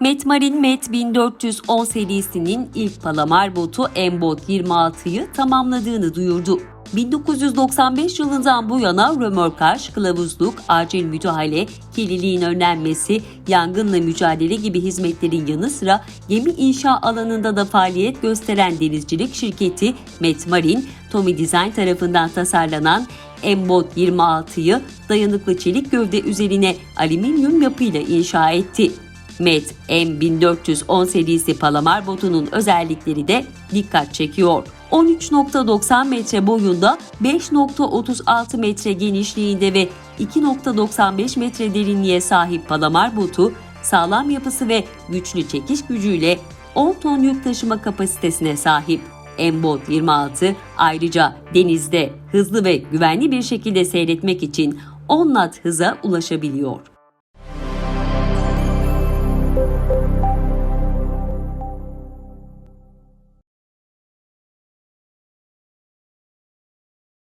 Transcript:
Metmarin Met 1410 serisinin ilk palamar botu Embot 26'yı tamamladığını duyurdu. 1995 yılından bu yana römorkaj, kılavuzluk, acil müdahale, kirliliğin önlenmesi, yangınla mücadele gibi hizmetlerin yanı sıra gemi inşa alanında da faaliyet gösteren denizcilik şirketi Metmarin, Tommy Design tarafından tasarlanan Embot 26'yı dayanıklı çelik gövde üzerine alüminyum yapıyla inşa etti. Met M1410 serisi palamar botunun özellikleri de dikkat çekiyor. 13.90 metre boyunda, 5.36 metre genişliğinde ve 2.95 metre derinliğe sahip palamar botu, sağlam yapısı ve güçlü çekiş gücüyle 10 ton yük taşıma kapasitesine sahip. Embot 26 ayrıca denizde hızlı ve güvenli bir şekilde seyretmek için 10 knot hıza ulaşabiliyor.